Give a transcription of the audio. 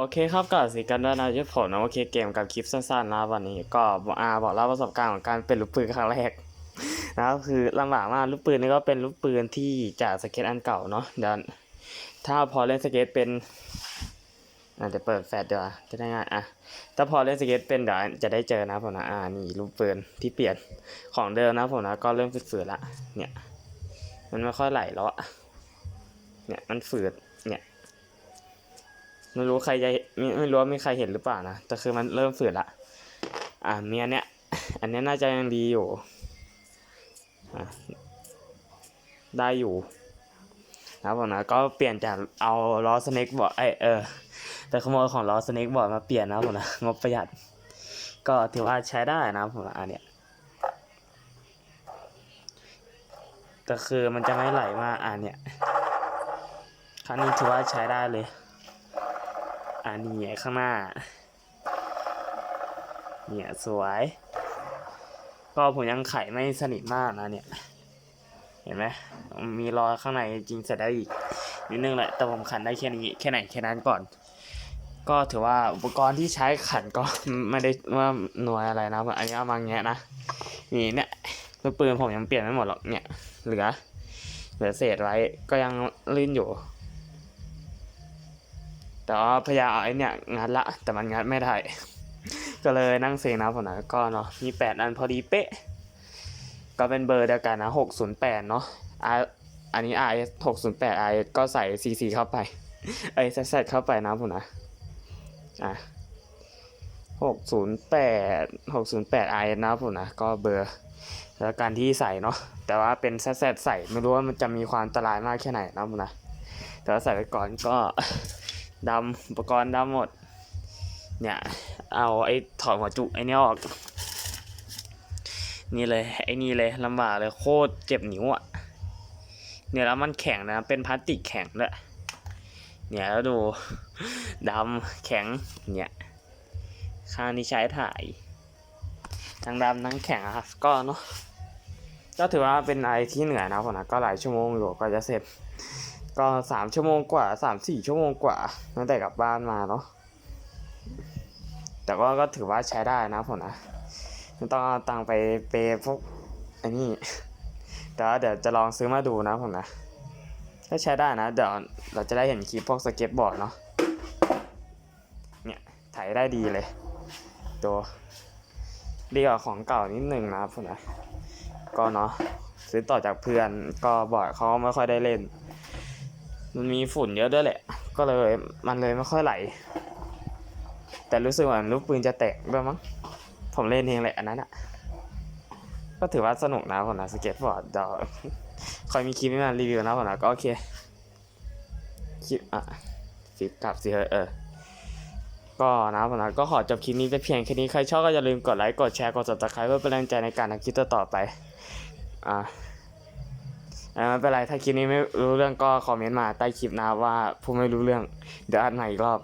โอเคครับก็สิกันด้วยนะยุทธผลนะโอเคเกมกับคลิปสั้นๆนะวันนี้ก็อาบอกเล่าประสบการณ์ของการเป็นลูกปืนครั้งแรกนะครับคือลำบากมากลูกปืนนี่ก็เป็นลูกปืนที่จากสเก็ตอันเก่าเนาะเดี๋ยวถ้าพอเล่นสเก็ตเป็นอะเดี๋ยวเปิดแฟลชเดี๋ยวจะได้ง่ายอะถ้าพอเล่นสเก็ตเป็นเดี๋ยวจะได้เจอนะผมนะอ่านี่ลูกปืนที่เปลี่ยนของเดิมนะผมนะก็เริ่มฝืดๆละเนี่ยมันไม่ค่อยไหลแล้วอะเนี่ยมันฝืดเนี่ย ไม่รู้ใครจะไม่ไม่รู้ว่ามีใครเห็นหรือเปล่านะแต่คือมันเริ่มฝืดละอ่าเนี้ยเนี้ยอันเนี้ยน่าจะยังดีอยู่ได้อยู่นะผมนะก็เปลี่ยนจากเอาล้อสเน็กบอร์ดไอเออ แต่ขโมยของล้อสเน็กบอร์ดมาเปลี่ยนนะผมนะงบประหยัด ก็ถือว่าใช้ได้นะผมนะอันเนี้ยแต่คือมันจะไม่ไหลมากอันเนี้ยครั้งนี้ถือว่าใช้ได้เลย อันนี้ข้างหน้า เนี่ยสวย ก็ผมยังไขไม่สนิทมากนะเนี่ย เห็นไหมมีรอยข้างในจริงเสร็จได้อีกนิดนึงแหละ แต่ผมขันได้แค่นี้แค่ไหนแค่นั้นก่อน ก็ถือว่าอุปกรณ์ที่ใช้ขันก็ไม่ได้ว่าหน่วยอะไรนะอันนี้เอามาแงะนะนี่เนี่ยปืนผมยังเปลี่ยนไม่หมดหรอกเนี่ยเหลือเหลือเศษไว้ก็ยังลื่นอยู่ แต่ว่าพยายามเอาไอ้เนี่ยงัดละ แต่มันงัดไม่ได้ ก็เลยนั่งเซ็งนะผมนะก็เนาะมีแปดอันพอดีเป๊ะ ก็เป็นเบอร์เดียวกันนะหกศูนย์แปดเนาะอ่าอันนี้ R S หกศูนย์แปด R S ก็ใส่ C C เข้าไปเอ้ย Z Z เข้าไปนะผมนะอะหกศูนย์แปดหกศูนย์แปด R S นะผมนะก็เบอร์แล้วการที่ใส่เนาะแต่ว่าเป็น Z Z ใส่ไม่รู้ว่ามันจะมีความอันตรายมากแค่ไหนนะผมนะแต่ว่าใส่ไปก่อนก็ ดำอุปกรณ์ดำหมด เนี่ย เอาไอ้ถอดหัวจุไอ้นี่ออก นี่เลยไอ้นี่เลยลำบากเลยโคตรเจ็บนิ้วอะ เนี่ยแล้วมันแข็งนะ เป็นพลาสติกแข็งด้วยเนี่ยแล้วดูดำแข็งเนี่ยข้างนี้ใช้ถ่ายทั้งดำทั้งแข็งครับก็เนาะก็ถือว่าเป็นอะไรที่เหนื่อยนะผมนะก็หลายชั่วโมงอยู่ก็จะเสร็จ ก็สามชั่วโมงกว่าสามสี่ชั่วโมงกว่าตั้งแต่กลับบ้านมาเนาะแต่ว่าก็ถือว่าใช้ได้นะผมนะไม่ต้องเอาตังไปเปยพวกไอ้นี่แต่ว่าเดี๋ยวจะลองซื้อมาดูนะผมนะถ้าใช้ได้นะ เดี๋ยวเราจะได้เห็นคลิปพวกสเก็ตบอร์ดเนาะเนี่ยถ่ายได้ดีเลยดูดีกว่าของเก่านิดหนึ่งนะผมนะก็เนาะซื้อต่อจากเพื่อนก็บอร์ดเขาไม่ค่อยได้เล่น มันมีฝุ่นเยอะด้วยแหละ ก็เลยมันเลยไม่ค่อยไหล แต่รู้สึกเหมือนลูกปืนจะแตกด้วยมั้ง ผมเล่นเองแหละอันนั้นอะก็ถือว่าสนุกนะผมนะสเก็ตบอร์ดเดี๋ยวคอยมีคลิปให้มารีวิวนะผมนะก็โอเค คลิปอะฟิปกลับสิเออเออก็นะผมนะก็ขอจบคลิปนี้ไปเพียงแค่นี้ ใครชอบก็อย่าลืมกดไลค์ กดแชร์ กด subscribe เพื่อเป็นแรงใจในการทำคลิปต่อไป อ่า อ่าไม่เป็นไรถ้าคลิปนี้ไม่รู้เรื่องก็คอมเมนต์มาใต้คลิปนะว่าผู้ไม่รู้เรื่องเดี๋ยวอัดใหม่อีกรอบ